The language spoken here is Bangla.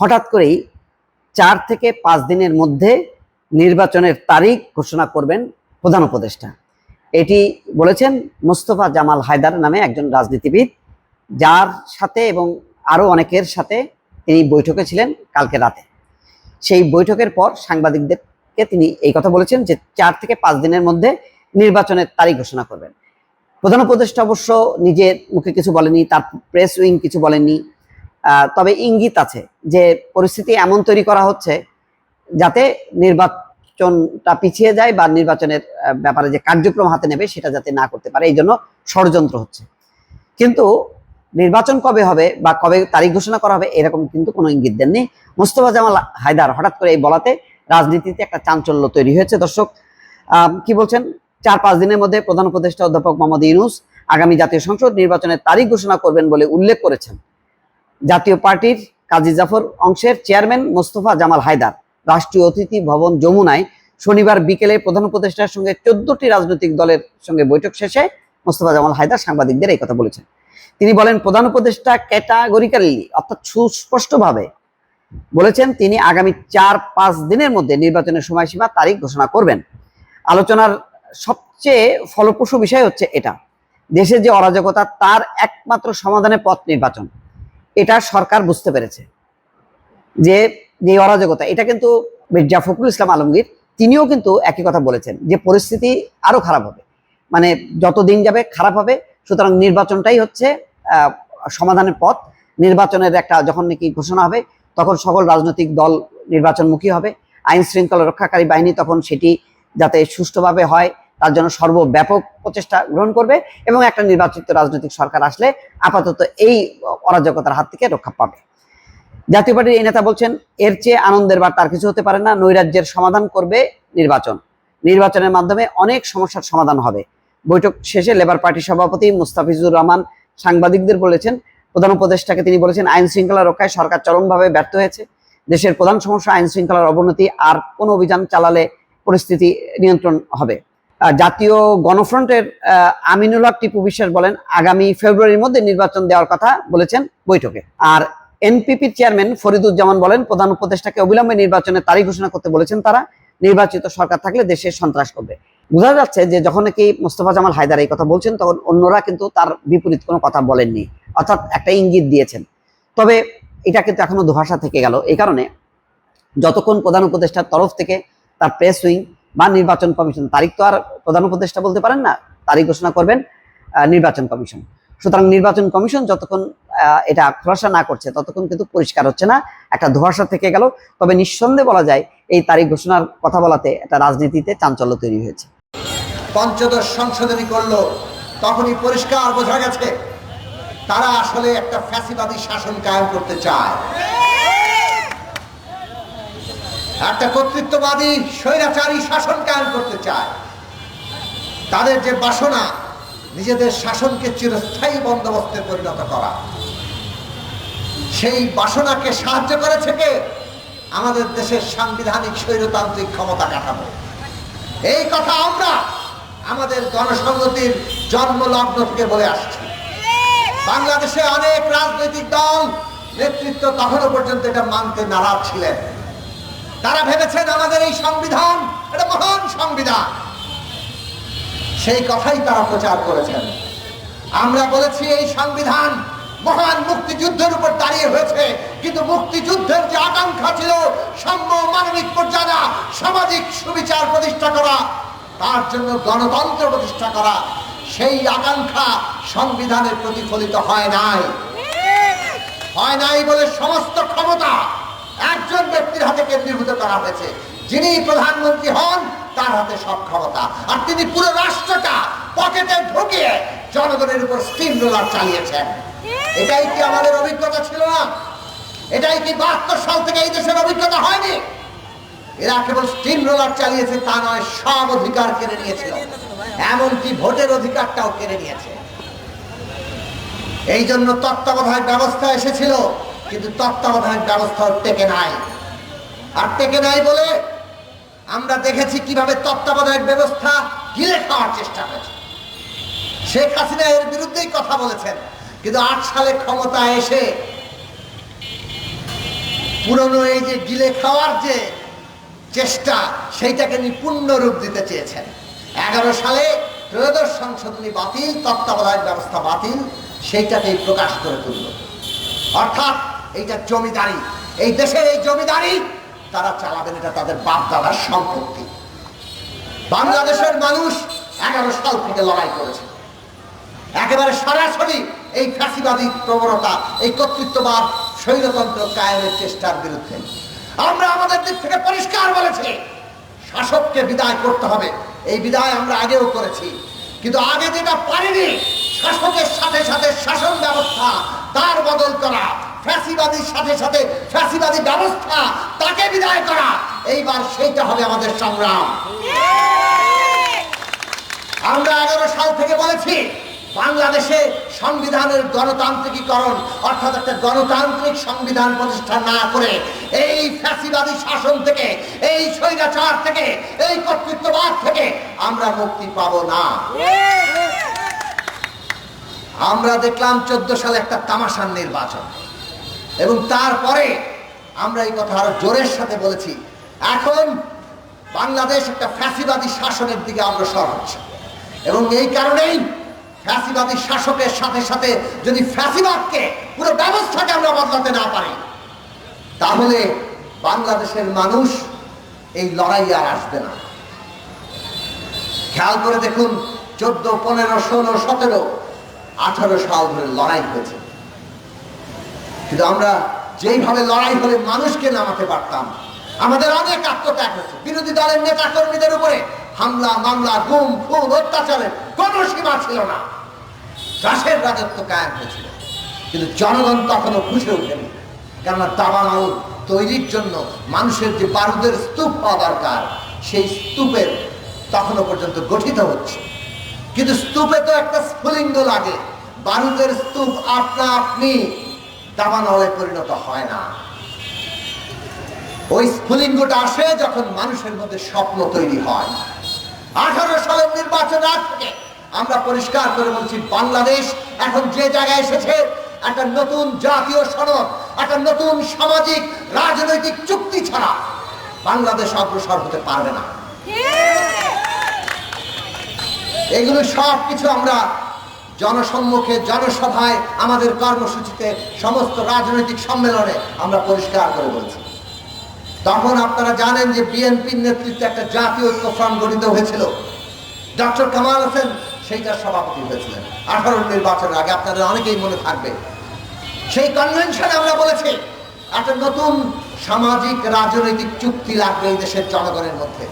হঠাৎ করেই চার থেকে পাঁচ দিনের মধ্যে নির্বাচনের তারিখ ঘোষণা করবেন প্রধান উপদেষ্টা। এটি বলেছেন মোস্তফা জামাল হায়দার নামে একজন রাজনীতিবিদ, যার সাথে এবং আরও অনেকের সাথে তিনি বৈঠকে ছিলেন কালকে রাতে। সেই বৈঠকের পর সাংবাদিকদেরকে তিনি এই কথা বলেছেন যে চার থেকে পাঁচ দিনের মধ্যে নির্বাচনের তারিখ ঘোষণা করবেন। প্রধান উপদেষ্টা অবশ্য নিজের মুখে কিছু বলেনি, তার প্রেস উইং কিছু বলেনি। তবে ইঙ্গিত আছে যে পরিস্থিতি এমন তৈরি করা হচ্ছে যাতে নির্বাচনটা পিছিয়ে যায় বা নির্বাচনের ব্যাপারে যে কার্যক্রম হাতে নেবে সেটা যাতে না করতে পারে, এই জন্য ষড়যন্ত্র হচ্ছে। কিন্তু নির্বাচন কবে হবে বা কবে তারিখ ঘোষণা করা হবে এরকম কিন্তু কোনো ইঙ্গিত দেননি। মোস্তফা জামাল হায়দার হঠাৎ করে এই বলাতে রাজনীতিতে একটা চাঞ্চল্য তৈরি হয়েছে। দর্শক কি বলছেন? চার পাঁচ দিনের মধ্যে প্রধান উপদেষ্টা অধ্যাপক মোহাম্মদ ইউনুস আগামী জাতীয় সংসদ নির্বাচনের তারিখ ঘোষণা করবেন বলে উল্লেখ করেছেন। জাতীয় পার্টির কাজী জাফর অংশের চেয়ারম্যান মোস্তফা জামাল হায়দার রাষ্ট্রীয় অতিথি ভবন যমুনায় শনিবার বিকেলে প্রধান উপদেষ্টার সঙ্গে চোদ্দটি রাজনৈতিক দলের সঙ্গে বৈঠক শেষে মোস্তফা জামাল হায়দার সাংবাদিকদের এই কথা বলেছেন। তিনি বলেন, প্রধান উপদেষ্টা ক্যাটাগরিক্যালি অর্থাৎ সুস্পষ্টভাবে বলেছেন, তিনি আগামী চার পাঁচ দিনের মধ্যে নির্বাচনের সময়সীমা তারিখ ঘোষণা করবেন। আলোচনার সবচেয়ে ফলপ্রসূ বিষয় হচ্ছে এটা। দেশের যে অরাজকতা, তার একমাত্র সমাধানের পথ নির্বাচন। এটা সরকার বুঝতে পেরেছে। যে যে অরাজকতা, এটা কিন্তু মির্জা ফখরুল ইসলাম আলমগীর, তিনিও কিন্তু একই কথা বলেছেন যে, পরিস্থিতি আরও খারাপ হবে। মানে যত দিন যাবে খারাপ হবে, সুতরাং নির্বাচনটাই হচ্ছে সমাধানের পথ। নির্বাচনের একটা যখন নাকি ঘোষণা হবে, তখন সকল রাজনৈতিক দল নির্বাচনমুখী হবে। আইন শৃঙ্খলা রক্ষাকারী বাহিনী তখন সেটি যাতে সুষ্ঠুভাবে হয় তার জন্য সর্বব্যাপক প্রচেষ্টা গ্রহণ করবে এবং একটা নির্বাচিত রাজনৈতিক সরকার আসলে আপাতত এই অরাজকতার হাত থেকে রক্ষা পাবে। জাতীয় পার্টির এই নেতা বলছেন, এর চেয়ে আনন্দের বার্তা তার কিছু হতে পারে না, নৈরাজ্যের সমাধান করবে নির্বাচন। নির্বাচনের মাধ্যমে অনেক সমস্যার সমাধান হবে। বৈঠক শেষে লেবার পার্টির সভাপতি মুস্তাফিজুর রহমান সাংবাদিকদের বলেছেন, প্রধান উপদেষ্টাকে তিনি বলেছেন, আইন শৃঙ্খলা রক্ষায় সরকার চরমভাবে ব্যর্থ হয়েছে। দেশের প্রধান সমস্যা আইন শৃঙ্খলার অবনতি আর কোন অভিযান চালালে পরিস্থিতি নিয়ন্ত্রণ হবে। জাতীয় গণফ্রন্টের আমিনুল হক টিপু বিশ্বাস বলেন, আগামী ফেব্রুয়ারির মধ্যে নির্বাচন দেওয়ার কথা বলেছেন বৈঠকে। আর এনপিপির চেয়ারম্যান ফরিদুজ্জামান বলেন, প্রধান উপদেষ্টাকে অবিলম্বে নির্বাচনের তারিখ ঘোষণা করতে বলেছেন তারা। নির্বাচিত সরকার থাকলে দেশে সন্ত্রাস করবে। বোঝা যাচ্ছে যে যখন নাকি মোস্তফা জামাল হায়দার এই কথা বলছেন, তখন অন্যরা কিন্তু তার বিপরীত কোনো কথা বলেননি। অর্থাৎ একটা ইঙ্গিত দিয়েছেন। তবে এটা কিন্তু এখনও দুভাষা থেকে গেল। এই কারণে যতক্ষণ প্রধান উপদেষ্টার তরফ থেকে তার প্রেস উইং বা নির্বাচন কমিশন। তারিখ তো আর প্রধান উপদেষ্টা বলতে পারেন না তারিখ ঘোষণা করবেন নির্বাচন কমিশন। সুতরাং নির্বাচন কমিশন যতক্ষণ এটা খোলাসা না করছে, ততক্ষণ কিন্তু পরিষ্কার হচ্ছে না, একটা ধোয়াশা থেকে গেল। তবে নিঃসন্দেহে বলা যায়, এই তারিখ ঘোষণার কথা বলাতে একটা রাজনীতিতে চাঞ্চল্য তৈরি হয়েছে। পঞ্চদশ সংশোধনী করল, তখনই পরিষ্কার বোঝা গেছে, তারা আসলে একটা ফ্যাসিবাদী শাসন কায়েম করতে চায়। একটা কর্তৃত্ববাদী স্বৈরাচারী শাসন কায়েম করতে চায়। তাদের যে বাসনা, নিজেদের শাসনকে চিরস্থায়ী বন্দোবস্তে পরিণত করা। সেই বাসনাকে সাহায্য করেছে কে? আমাদের দেশের সাংবিধানিক স্বৈরতান্ত্রিক ক্ষমতা কাঠামো। এই কথা আমরা আমাদের গণসংহতির জন্মলগ্ন থেকে বলে আসছি। বাংলাদেশে অনেক রাজনৈতিক দল নেতৃত্ব তখনও পর্যন্ত এটা মানতে নারাজ ছিলেন। তারা ভেবেছেন আমাদের এই সংবিধান এটা মহান সংবিধান। সেই কথাই তারা প্রচার করেছেন। আমরা বলেছি এই সংবিধান মহান মুক্তিযুদ্ধের উপর দাঁড়িয়ে হয়েছে, কিন্তু মুক্তিযুদ্ধের যে আকাঙ্ক্ষা ছিল, সাম্য মানবিক মর্যাদা, সামাজিক সুবিচার প্রতিষ্ঠা করা, তার জন্য গণতন্ত্র প্রতিষ্ঠা করা, সেই আকাঙ্ক্ষা সংবিধানে প্রতিফলিত হয় নাই। হয় নাই বলে সমস্ত ক্ষমতা কেন্দ্রীভূত করা হয়েছে। যিনি প্রধানমন্ত্রী হন, তার হাতে সব ক্ষমতা। আর তিনি পুরো রাষ্ট্রটা পকেটে ঢুকিয়ে জনগণের উপর স্টিম রোলার চালিয়েছেন। এটাই কি আমাদের অভিজ্ঞতা ছিল না? এটাই কি বাহাত্তর সাল থেকে এই দেশের অভিজ্ঞতা হয়নি? এরা কেবল স্টিম রোলার চালিয়েছে, তা নয়, সব অধিকার কেড়ে নিয়েছিল। এমনকি ভোটের অধিকারটাও কেড়ে নিয়েছে। এই জন্য তত্ত্বাবধায়ক ব্যবস্থা এসেছিল, কিন্তু তত্ত্বাবধায়ক ব্যবস্থা টেকে নাই। আর টেকে নাই বলে, আমরা দেখেছি কীভাবে তত্ত্বাবধায়ক ব্যবস্থা গিলে খাওয়ার চেষ্টা হয়েছে। শেখ হাসিনা এর বিরুদ্ধেই কথা বলেছেন, কিন্তু আট সালে ক্ষমতায় এসে পুরনো এই যে গিলে খাওয়ার যে চেষ্টা, সেইটাকে তিনি পূর্ণ রূপ দিতে চেয়েছেন। এগারো সালে ত্রয়োদশ সংশোধনী বাতিল, তত্ত্বাবধায়ক ব্যবস্থা বাতিল, সেইটাকেই প্রকাশ করে তুলল। অর্থাৎ এইটা জমিদারি। এই দেশের এই জমিদারি তারা চালাবেন, এটা তাদের বাপ দাদার সম্পত্তি। বাংলাদেশের মানুষ এগারো সাল থেকে লড়াই করেছে। একেবারে সরাসরি এই ফ্যাসিবাদী প্রবণতা, এই কর্তৃত্ববাদ স্বৈরতন্ত্র কায়েমের চেষ্টার বিরুদ্ধে। আমরা আমাদের দিক থেকে পরিষ্কার বলেছি, শাসককে বিদায় করতে হবে। এই বিদায় আমরা আগেও করেছি, কিন্তু আগে যেটা পারিনি, শাসকের সাথে সাথে শাসন ব্যবস্থা, তার বদল করা, ফ্যাসিবাদীর সাথে সাথে ফ্যাসিবাদী ব্যবস্থা তাকে বিদায় করা। এইবার সেইটা হবে আমাদের সংগ্রাম। আমরা এগারো সাল থেকে বলেছি, বাংলাদেশে সংবিধানের গণতান্ত্রিকীকরণ, অর্থাৎ একটা গণতান্ত্রিক সংবিধান প্রতিষ্ঠা না করে এই ফ্যাসিবাদী শাসন থেকে, এই স্বৈরাচার থেকে, এই কর্তৃত্ববাদ থেকে আমরা মুক্তি পাব না। আমরা দেখলাম চোদ্দ সালে একটা তামাশার নির্বাচন। এবং তারপরে আমরা এই কথা আরও জোরের সাথে বলেছি। এখন বাংলাদেশ একটা ফ্যাসিবাদী শাসনের দিকে অগ্রসর হচ্ছে। এবং এই কারণেই ফ্যাসিবাদী শাসকের সাথে সাথে যদি ফ্যাসিবাদকে পুরো ব্যবস্থাকে আমরা বদলাতে না পারি, তাহলে বাংলাদেশের মানুষ এই লড়াই আর আসবে না। খেয়াল করে দেখুন, চোদ্দ, পনেরো, ষোলো, সতেরো, আঠারো সাল ধরে লড়াই হয়েছে। কিন্তু আমরা যেইভাবে লড়াই হলে মানুষকে নামাতে পারতাম। আমাদের অনেক আত্মত্যাগ হয়েছে। বিরোধী দলের নেতা কর্মীদের উপরে হামলা, মামলা, গুম, খুন, অত্যাচারের কোনো সীমা ছিল না। চাষের রাজত্ব কায়েম হয়েছিল। কিন্তু জনগণ তখনও বুঝে ওঠেনি কেননা দাবানল তৈরির জন্য মানুষের যে বারুদের স্তূপ হওয়া দরকার, সেই স্তূপের তখনও পর্যন্ত গঠিত হচ্ছে। কিন্তু স্তূপে তো একটা স্ফুলিঙ্গ লাগে। বারুদের স্তূপ আপনা আপনি দাবানলে পরিণত হয় না। ওই স্ফুলিঙ্গটা আসে যখন মানুষের মধ্যে স্বপ্ন তৈরি হয়। আঠারো সালের নির্বাচন আগ থেকে আমরা পরিষ্কার করে বলছি বাংলাদেশ এখন যে জায়গায় এসেছে একটা নতুন জাতীয় সনদ একটা নতুন সামাজিক রাজনৈতিক চুক্তি ছাড়া বাংলাদেশ অগ্রসর হতে পারবে না। এগুলো সব কিছু আমরা জনসম্মুখে জনসভায় আমাদের কর্মসূচিতে সমস্ত রাজনৈতিক সম্মেলনে আমরা পরিষ্কার করে বলছি। তখন আপনারা জানেন যে বিএনপির নেতৃত্বে একটা জাতীয় ঐক্য ফ্রন্ট গঠিত হয়েছিল। ডক্টর কামাল হোসেন সেইটার সভাপতি হয়েছিলেন আঠারো নির্বাচনের আগে, আপনাদের অনেকেই মনে থাকবে। সেই কনভেনশনে আমরা বলেছি, একটা নতুন সামাজিক রাজনৈতিক চুক্তি লাগবে এই দেশের জনগণের মধ্যে।